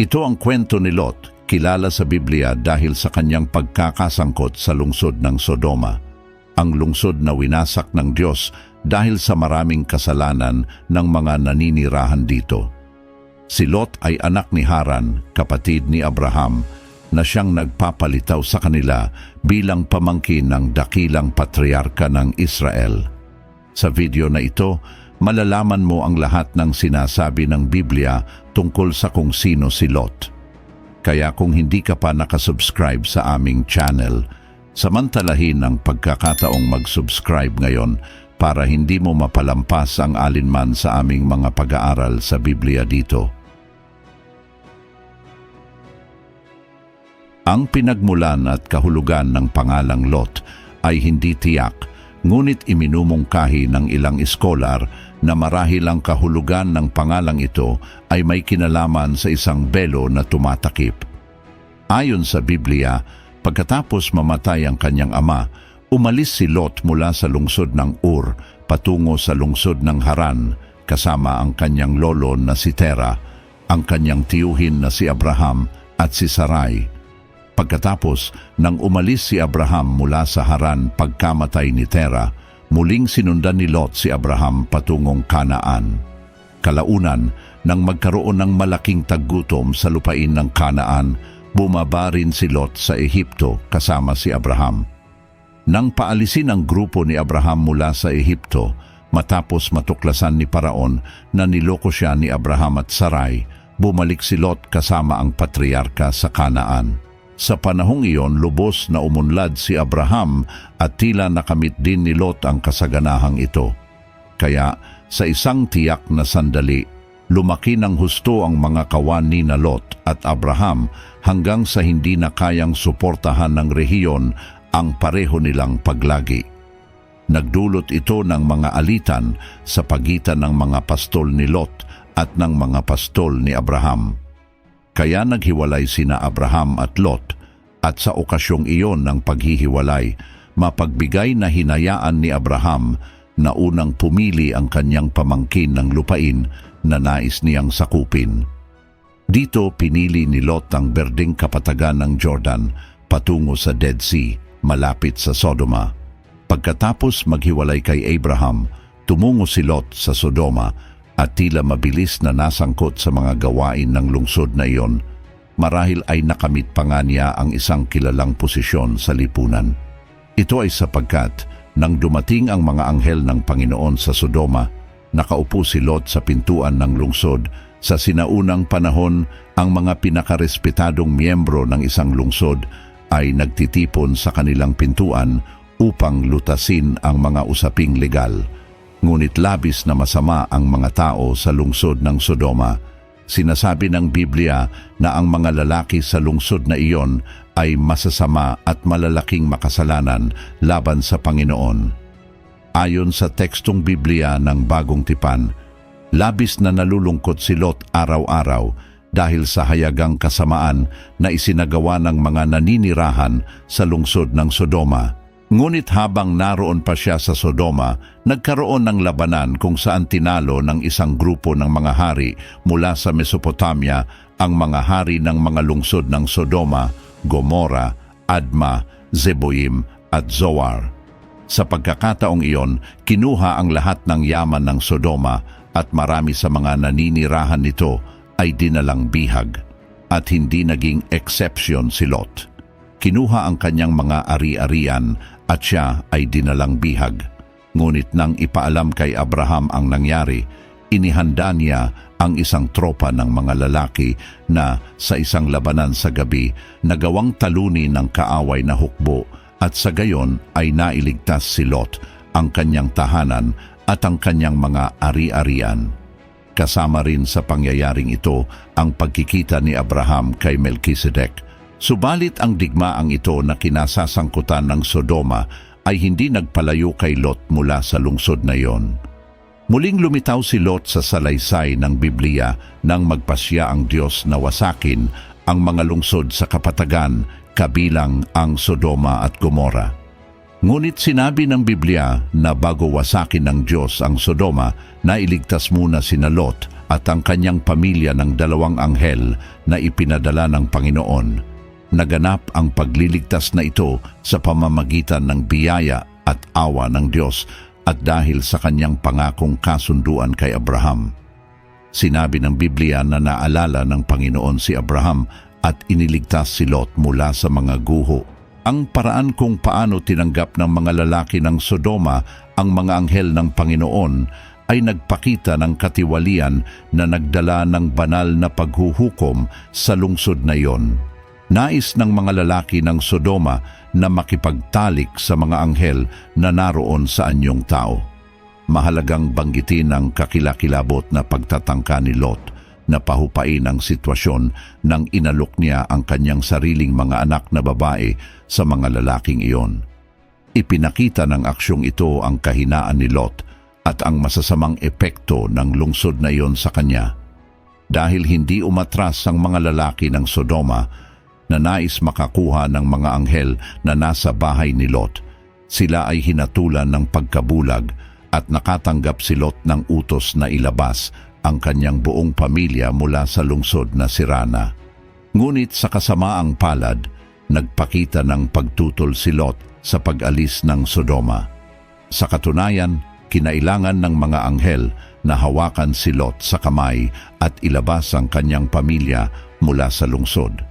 Ito ang kwento ni Lot, kilala sa Biblia dahil sa kanyang pagkakasangkot sa lungsod ng Sodoma. Ang lungsod na winasak ng Diyos dahil sa maraming kasalanan ng mga naninirahan dito. Si Lot ay anak ni Haran, kapatid ni Abraham, na siyang nagpapalitaw sa kanila bilang pamangkin ng dakilang patriarka ng Israel. Sa video na ito, malalaman mo ang lahat ng sinasabi ng Biblia tungkol sa kung sino si Lot. Kaya kung hindi ka pa nakasubscribe sa aming channel, samantalahin ang pagkakataong mag-subscribe ngayon para hindi mo mapalampas ang alinman sa aming mga pag-aaral sa Biblia dito. Ang pinagmulan at kahulugan ng pangalang Lot ay hindi tiyak, ngunit iminumungkahi ng ilang iskolar na marahil ang kahulugan ng pangalang ito ay may kinalaman sa isang belo na tumatakip. Ayon sa Biblia, pagkatapos mamatay ang kanyang ama, umalis si Lot mula sa lungsod ng Ur patungo sa lungsod ng Haran kasama ang kanyang lolo na si Tera, ang kanyang tiyuhin na si Abraham at si Sarai. Pagkatapos nang umalis si Abraham mula sa Haran pagkamatay ni Tera, muling sinundan ni Lot si Abraham patungong Kanaan. Kalaunan, nang magkaroon ng malaking taggutom sa lupain ng Kanaan, bumaba rin si Lot sa Ehipto kasama si Abraham. Nang paalisin ang grupo ni Abraham mula sa Ehipto, matapos matuklasan ni Paraon na niloko siya ni Abraham at Sarai, bumalik si Lot kasama ang patriarka sa Kanaan. Sa panahong iyon, lubos na umunlad si Abraham at tila nakamit din ni Lot ang kasaganahang ito. Kaya sa isang tiyak na sandali, lumaki ng husto ang mga kawan ni na Lot at Abraham hanggang sa hindi na kayang suportahan ng rehiyon ang pareho nilang paglagi. Nagdulot ito ng mga alitan sa pagitan ng mga pastol ni Lot at ng mga pastol ni Abraham. Kaya naghiwalay sina Abraham at Lot at sa okasyong iyon ng paghihiwalay, mapagbigay na hinayaan ni Abraham na unang pumili ang kanyang pamangkin ng lupain na nais niyang sakupin. Dito pinili ni Lot ang berdeng kapatagan ng Jordan patungo sa Dead Sea, malapit sa Sodoma. Pagkatapos maghiwalay kay Abraham, tumungo si Lot sa Sodoma at tila mabilis na nasangkot sa mga gawain ng lungsod na iyon marahil ay nakamit pa nga niya ang isang kilalang posisyon sa lipunan. Ito ay sapagkat nang dumating ang mga anghel ng Panginoon sa Sodoma, nakaupo si Lot sa pintuan ng lungsod. Sa sinaunang panahon, ang mga pinakarespetadong miyembro ng isang lungsod ay nagtitipon sa kanilang pintuan upang lutasin ang mga usaping legal. Ngunit labis na masama ang mga tao sa lungsod ng Sodoma Sinasabi ng Biblia na ang mga lalaki sa lungsod na iyon ay masasama at malalaking makasalanan laban sa Panginoon. Ayon sa tekstong Biblia ng Bagong Tipan, labis na nalulungkot si Lot araw-araw dahil sa hayagang kasamaan na isinagawa ng mga naninirahan sa lungsod ng Sodoma. Ngunit habang naroon pa siya sa Sodoma, nagkaroon ng labanan kung saan tinalo ng isang grupo ng mga hari mula sa Mesopotamia ang mga hari ng mga lungsod ng Sodoma, Gomora, Adma, Zeboim at Zoar. Sa pagkakataong iyon, kinuha ang lahat ng yaman ng Sodoma at marami sa mga naninirahan nito ay dinalang bihag at hindi naging exception si Lot. Kinuha ang kanyang mga ari-arian at siya ay dinalang bihag. Ngunit nang ipaalam kay Abraham ang nangyari, inihanda niya ang isang tropa ng mga lalaki na sa isang labanan sa gabi nagawang talunin ng kaaway na hukbo at sa gayon ay nailigtas si Lot, ang kanyang tahanan at ang kanyang mga ari-arian. Kasama rin sa pangyayaring ito ang pagkikita ni Abraham kay Melchizedek Subalit ang digmaang ito na kinasasangkutan ng Sodoma ay hindi nagpalayo kay Lot mula sa lungsod na iyon. Muling lumitaw si Lot sa salaysay ng Biblia nang magpasya ang Diyos na wasakin ang mga lungsod sa kapatagan kabilang ang Sodoma at Gomora. Ngunit sinabi ng Biblia na bago wasakin ng Diyos ang Sodoma, nailigtas muna sina Lot at ang kanyang pamilya ng dalawang anghel na ipinadala ng Panginoon. Naganap ang pagliligtas na ito sa pamamagitan ng biyaya at awa ng Diyos at dahil sa kanyang pangakong kasunduan kay Abraham. Sinabi ng Biblia na naalala ng Panginoon si Abraham at iniligtas si Lot mula sa mga guho. Ang paraan kung paano tinanggap ng mga lalaki ng Sodoma ang mga anghel ng Panginoon ay nagpakita ng katiwalian na nagdala ng banal na paghuhukom sa lungsod na iyon. Nais ng mga lalaki ng Sodoma na makipagtalik sa mga anghel na naroon sa anyong tao. Mahalagang banggitin ang kakilakilabot na pagtatangka ni Lot na pahupain ang sitwasyon nang inalok niya ang kanyang sariling mga anak na babae sa mga lalaking iyon. Ipinakita ng aksyong ito ang kahinaan ni Lot at ang masasamang epekto ng lungsod na iyon sa kanya. Dahil hindi umatras ang mga lalaki ng Sodoma na nais makakuha ng mga anghel na nasa bahay ni Lot, sila ay hinatulan ng pagkabulag at nakatanggap si Lot ng utos na ilabas ang kanyang buong pamilya mula sa lungsod na Sirana. Ngunit sa kasamaang palad, nagpakita ng pagtutol si Lot sa pag-alis ng Sodoma. Sa katunayan, kinailangan ng mga anghel na hawakan si Lot sa kamay at ilabas ang kanyang pamilya mula sa lungsod.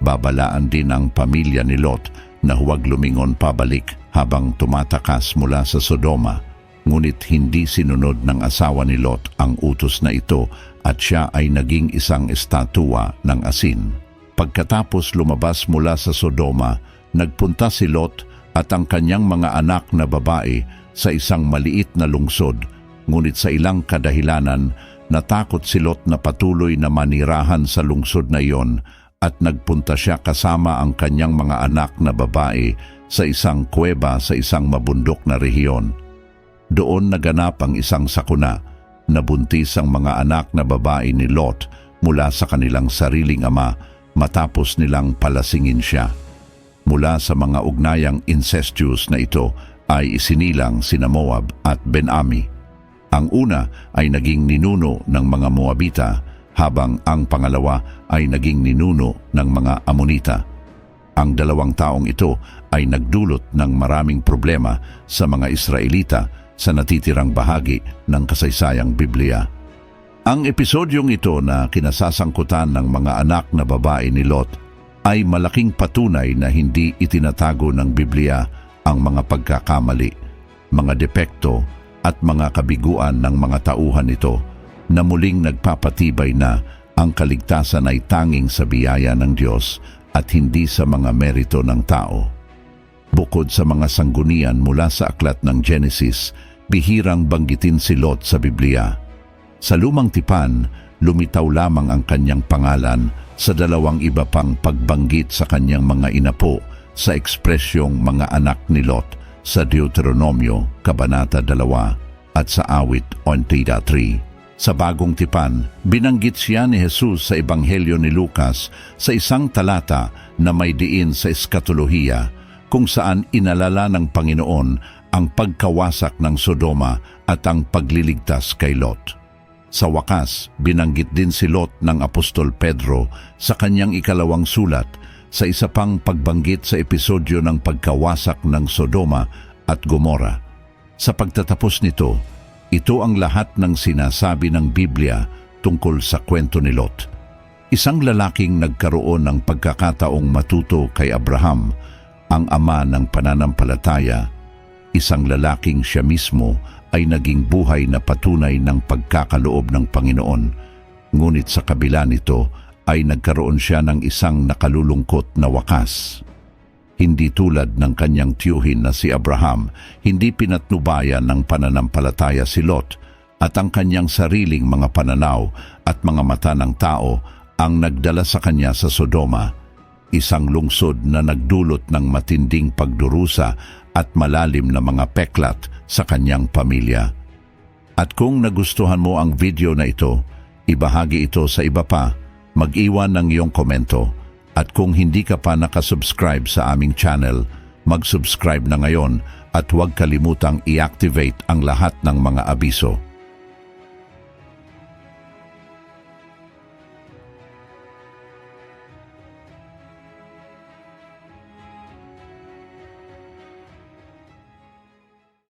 Babalaan din ang pamilya ni Lot na huwag lumingon pabalik habang tumatakas mula sa Sodoma ngunit hindi sinunod ng asawa ni Lot ang utos na ito at siya ay naging isang estatua ng asin. Pagkatapos lumabas mula sa Sodoma, nagpunta si Lot at ang kanyang mga anak na babae sa isang maliit na lungsod, ngunit sa ilang kadahilanan, natakot si Lot na patuloy na manirahan sa lungsod na iyon at nagpunta siya kasama ang kanyang mga anak na babae sa isang kuweba sa isang mabundok na rehiyon. Doon naganap ang isang sakuna na buntis ang mga anak na babae ni Lot mula sa kanilang sariling ama matapos nilang palasingin siya. Mula sa mga ugnayang incestuous na ito ay isinilang sina Moab at Ben-Ami. Ang una ay naging ninuno ng mga Moabita habang ang pangalawa ay naging ninuno ng mga Amonita. Ang dalawang taong ito ay nagdulot ng maraming problema sa mga Israelita sa natitirang bahagi ng kasaysayang Biblia. Ang episodyong ito na kinasasangkutan ng mga anak na babae ni Lot ay malaking patunay na hindi itinatago ng Biblia ang mga pagkakamali, mga depekto at mga kabiguan ng mga tauhan nito na muling nagpapatibay na ang kaligtasan ay tanging sa biyaya ng Diyos at hindi sa mga merito ng tao. Bukod sa mga sanggunian mula sa aklat ng Genesis, bihirang banggitin si Lot sa Biblia. Sa lumang tipan, lumitaw lamang ang kanyang pangalan sa dalawang iba pang pagbanggit sa kanyang mga inapo sa ekspresyong mga anak ni Lot sa Deuteronomio, Kabanata 2 at sa Awit 1.3. Sa bagong tipan, binanggit siya ni Jesus sa Ebanghelyo ni Lucas sa isang talata na may diin sa eskatolohiya kung saan inalala ng Panginoon ang pagkawasak ng Sodoma at ang pagliligtas kay Lot. Sa wakas, binanggit din si Lot ng Apostol Pedro sa kanyang ikalawang sulat sa isa pang pagbanggit sa episodyo ng pagkawasak ng Sodoma at Gomora. Sa pagtatapos nito, ito ang lahat ng sinasabi ng Biblia tungkol sa kwento ni Lot. Isang lalaking nagkaroon ng pagkakataong matuto kay Abraham, ang ama ng pananampalataya, isang lalaking siya mismo ay naging buhay na patunay ng pagkakaloob ng Panginoon. Ngunit sa kabila nito ay nagkaroon siya ng isang nakalulungkot na wakas. Hindi tulad ng kanyang tiyuhin na si Abraham, hindi pinatnubayan ng pananampalataya si Lot at ang kanyang sariling mga pananaw at mga mata ng tao ang nagdala sa kanya sa Sodoma, isang lungsod na nagdulot ng matinding pagdurusa at malalim na mga peklat sa kanyang pamilya. At kung nagustuhan mo ang video na ito, ibahagi ito sa iba pa, mag-iwan ng iyong komento. At kung hindi ka pa nakasubscribe sa aming channel, mag-subscribe na ngayon at huwag kalimutang i-activate ang lahat ng mga abiso